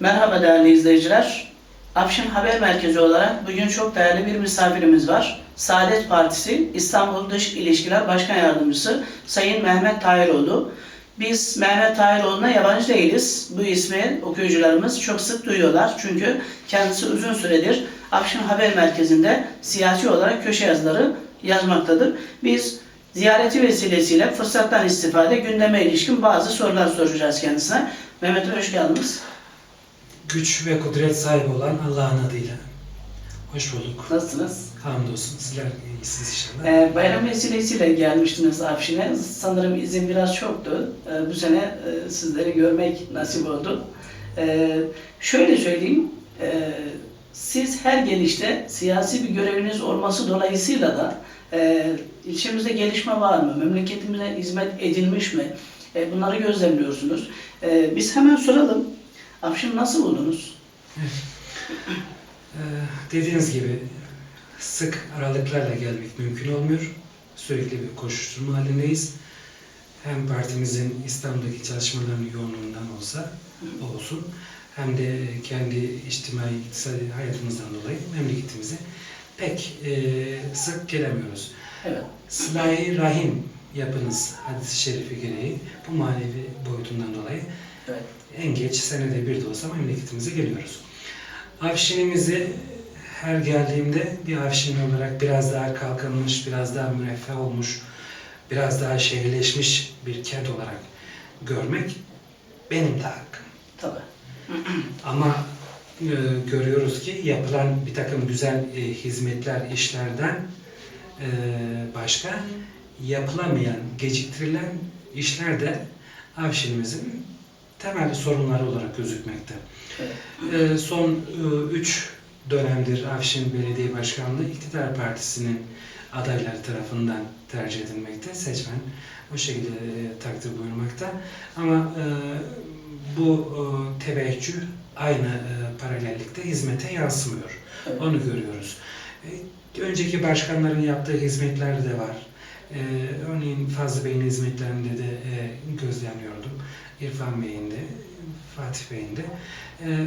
Merhaba değerli izleyiciler. Afşin Haber Merkezi olarak bugün çok değerli bir misafirimiz var. Saadet Partisi İstanbul Dış İlişkiler Başkan Yardımcısı Sayın Mehmet Tahiroğlu. Biz Mehmet Tahiroğlu'na yabancı değiliz. Bu ismi okuyucularımız çok sık duyuyorlar. Çünkü kendisi uzun süredir Afşin Haber Merkezi'nde siyasi olarak köşe yazıları yazmaktadır. Biz ziyareti vesilesiyle fırsattan istifade gündeme ilişkin bazı sorular soracağız kendisine. Mehmet hoş geldiniz. Güç ve kudret sahibi olan Allah'ın adıyla. Hoş bulduk. Nasılsınız? Hamdolsun. Sizler iyisiniz inşallah. Ee, bayram vesilesiyle gelmiştiniz Afşin'e. Sanırım izin biraz çoktu. Ee, bu sene e, sizleri görmek nasip oldu. Ee, şöyle söyleyeyim. e, siz her gelişte siyasi bir göreviniz olması dolayısıyla da e, ilçemizde gelişme var mı? Memleketimize hizmet edilmiş mi? E, bunları gözlemliyorsunuz. E, biz hemen soralım. Afşin nasıl buldunuz? Ee, dediğiniz gibi sık aralıklarla gelmek mümkün olmuyor. Sürekli bir koşuşturma halindeyiz. Hem partimizin İstanbul'daki çalışmalarının yoğunluğundan olsa olsun hem de kendi içtimai iktisadi hayatımızdan dolayı memleketimize pek e, sık gelemiyoruz. Evet. Sıla-i Rahim yapınız hadis-i şerifi gereği bu manevi boyutundan dolayı Evet. en geç senede bir de olsa memleketimize geliyoruz. Afşinimizi her geldiğimde bir afşin olarak biraz daha kalkınmış, biraz daha müreffeh olmuş, biraz daha şehirleşmiş bir kent olarak görmek benim de hakkım. Tabii. Ama e, görüyoruz ki yapılan bir takım güzel e, hizmetler, işlerden e, başka yapılamayan, geciktirilen işler de Avşinimizin temel sorunları olarak gözükmekte. Evet. E, son 3 dönemdir Avşin Belediye Başkanlığı iktidar partisinin adayları tarafından tercih edilmekte. Seçmen o şekilde e, takdir buyurmakta. Ama e, bu e, teveccüh aynı e, paralellikte hizmete yansımıyor. Evet. Onu görüyoruz. E, önceki başkanların yaptığı hizmetler de var. E, örneğin Fazlı Bey'in hizmetlerinde de e, gözlemliyordum. İrfan Bey'in de, Fatih Bey'in de. E,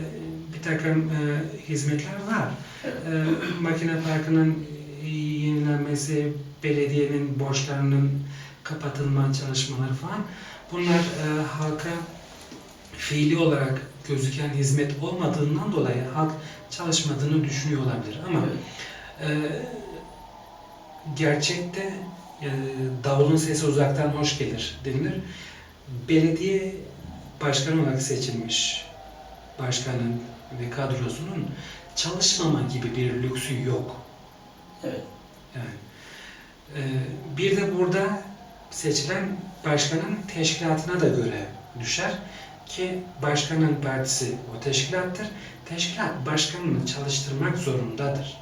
bir takım e, hizmetler var. E, makine parkının yenilenmesi, belediyenin borçlarının kapatılma çalışmaları falan. Bunlar e, halka fiili olarak gözüken hizmet olmadığından dolayı halk çalışmadığını düşünüyor olabilir. Ama e, gerçekte davulun sesi uzaktan hoş gelir denilir. Belediye başkanı olarak seçilmiş başkanın ve kadrosunun çalışmama gibi bir lüksü yok. Evet. Yani, e, bir de burada seçilen başkanın teşkilatına da göre düşer ki başkanın partisi o teşkilattır. Teşkilat başkanını çalıştırmak zorundadır.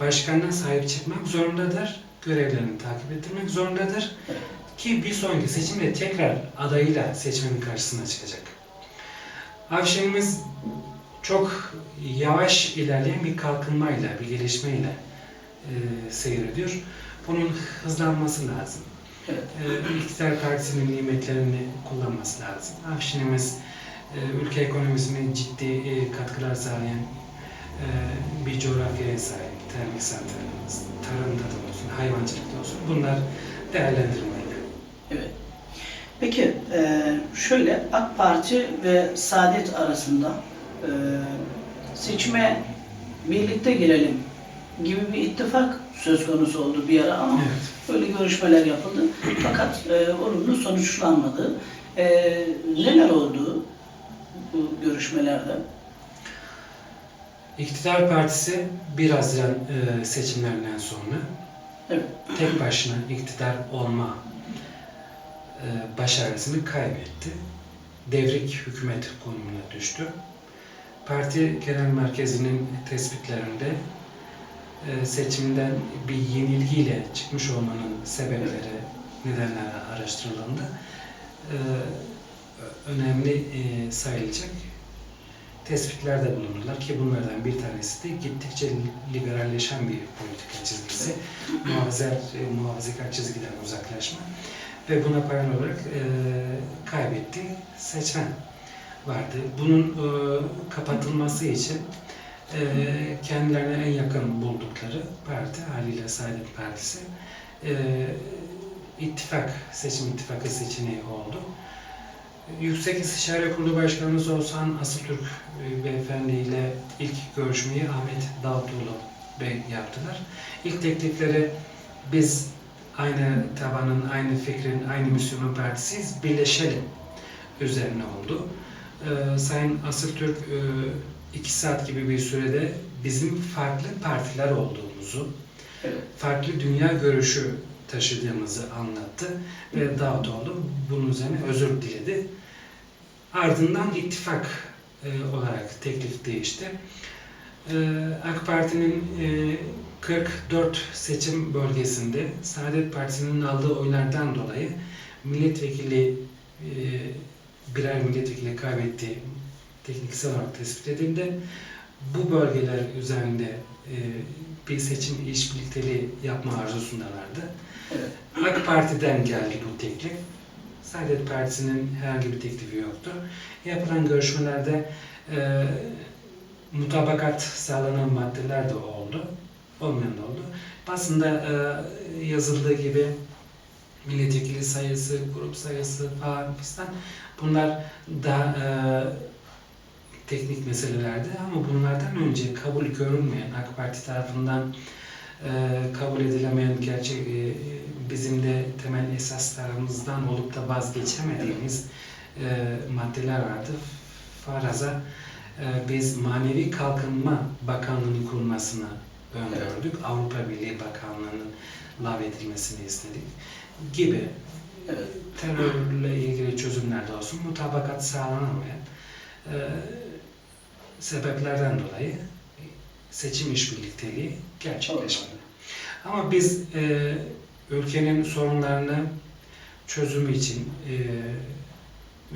Başkanına sahip çıkmak zorundadır. Görevlerini takip ettirmek zorundadır. Ki bir sonraki seçimde tekrar adayıyla seçmenin karşısına çıkacak. Avşinimiz çok yavaş ilerleyen bir kalkınmayla, bir gelişmeyle e, seyrediyor. Bunun hızlanması lazım. Evet. E, İktidar Partisi'nin nimetlerini kullanması lazım. Avşinimiz e, ülke ekonomisine ciddi e, katkılar sağlayan e, bir coğrafyaya sahip. Termik santralimiz, tarımda da olsun, hayvancılıkta olsun. Bunlar değerlendirilmeli. Evet. Peki e, şöyle AK Parti ve Saadet arasında e, seçime birlikte girelim gibi bir ittifak söz konusu oldu bir ara ama Evet. böyle görüşmeler yapıldı. Fakat e, olumlu sonuçlanmadı. E, neler oldu bu görüşmelerde? İktidar Partisi 1 Haziran e, seçimlerinden sonra Evet. tek başına iktidar olma e, başarısını kaybetti. Devrik hükümet konumuna düştü. Parti Genel Merkezi'nin tespitlerinde e, seçimden bir yenilgiyle çıkmış olmanın sebepleri, nedenleri araştırıldığında e, önemli e, sayılacak tespitlerde bulunurlar ki bunlardan bir tanesi de gittikçe liberalleşen bir politika çizgisi, muhafaza, e, muhafazakar çizgiden uzaklaşma ve buna paralel olarak e, kaybetti seçmen. vardı. Bunun e, kapatılması için e, kendilerine en yakın buldukları parti haliyle Saadet Partisi e, ittifak, seçim ittifakı seçeneği oldu. Yüksek İstişare Kurulu Başkanımız Oğuzhan Asıltürk e, Beyefendi ile ilk görüşmeyi Ahmet Davutoğlu Bey yaptılar. İlk teklifleri biz aynı tabanın, aynı fikrin, aynı misyonun partisiyiz, birleşelim üzerine oldu. Ee, Sayın Asıltürk e, iki saat gibi bir sürede bizim farklı partiler olduğumuzu, farklı dünya görüşü taşıdığımızı anlattı ve Davutoğlu bunun üzerine özür diledi. Ardından ittifak e, olarak teklif değişti. E, AK Parti'nin e, 44 seçim bölgesinde Saadet Partisi'nin aldığı oylardan dolayı milletvekili e, birer milletvekili kaybettiği tekniksel olarak tespit edildi. Bu bölgeler üzerinde e, bir seçim işbirlikteliği yapma arzusundalardı. AK Parti'den geldi bu teklif. Saadet Partisi'nin herhangi bir teklifi yoktu. Yapılan görüşmelerde e, mutabakat sağlanan maddeler de oldu. Olmayan da oldu. Basında e, yazıldığı gibi milletvekili sayısı, grup sayısı falan fistan bunlar da e, teknik meselelerdi ama bunlardan önce kabul görünmeyen AK Parti tarafından kabul edilemeyen gerçek e, bizim de temel esaslarımızdan olup da vazgeçemediğimiz e, maddeler vardı. Faraza e, biz Manevi Kalkınma Bakanlığı'nın kurulmasını öngördük. Avrupa Birliği Bakanlığı'nın lağvedilmesini istedik gibi Evet. terörle ilgili çözümler de olsun mutabakat sağlanamayan e, sebeplerden dolayı seçim işbirlikteliği gerçekleşmedi. Ama biz e, ülkenin sorunlarını çözümü için, e,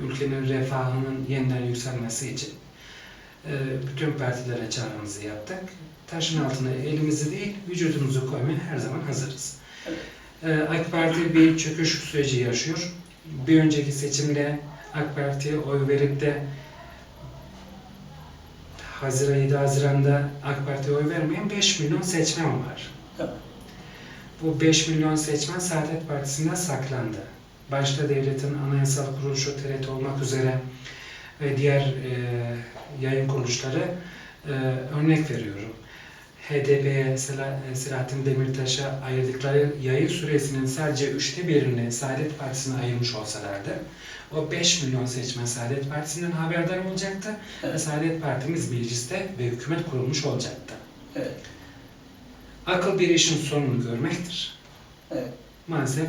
ülkenin refahının yeniden yükselmesi için e, bütün partilere çağrımızı yaptık. Taşın altına elimizi değil, vücudumuzu koymaya her zaman hazırız. Evet. E, AK Parti bir çöküş süreci yaşıyor. Bir önceki seçimde AK Parti'ye oy verip de Haziran 7 Haziran'da AK Parti'ye oy vermeyen 5 milyon seçmen var. Tabii. Bu 5 milyon seçmen Saadet Partisi'nde saklandı. Başta devletin anayasal kuruluşu TRT olmak üzere ve diğer e, yayın kuruluşları e, örnek veriyorum. HDP'ye e, Selahattin Demirtaş'a ayırdıkları yayın süresinin sadece üçte birini Saadet Partisi'ne ayırmış olsalardı o 5 milyon seçmen Saadet Partisi'nden haberdar olacaktı ve Evet. Saadet Partimiz mecliste ve hükümet kurulmuş olacaktı. Evet. Akıl bir işin sonunu görmektir. Evet. Maalesef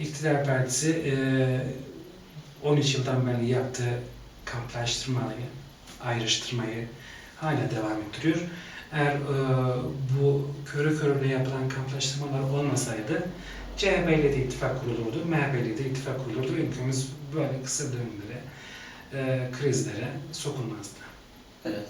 iktidar partisi eee, 13 yıldan beri yaptığı kamplaştırmayı, ayrıştırmayı hala devam ettiriyor. Eğer eee, bu körü körüne yapılan kamplaştırmalar olmasaydı CHP ile de ittifak kurulurdu, MHP ile de ittifak kurulurdu. Ülkemiz böyle kısa dönemlere, eee, krizlere sokulmazdı. Evet.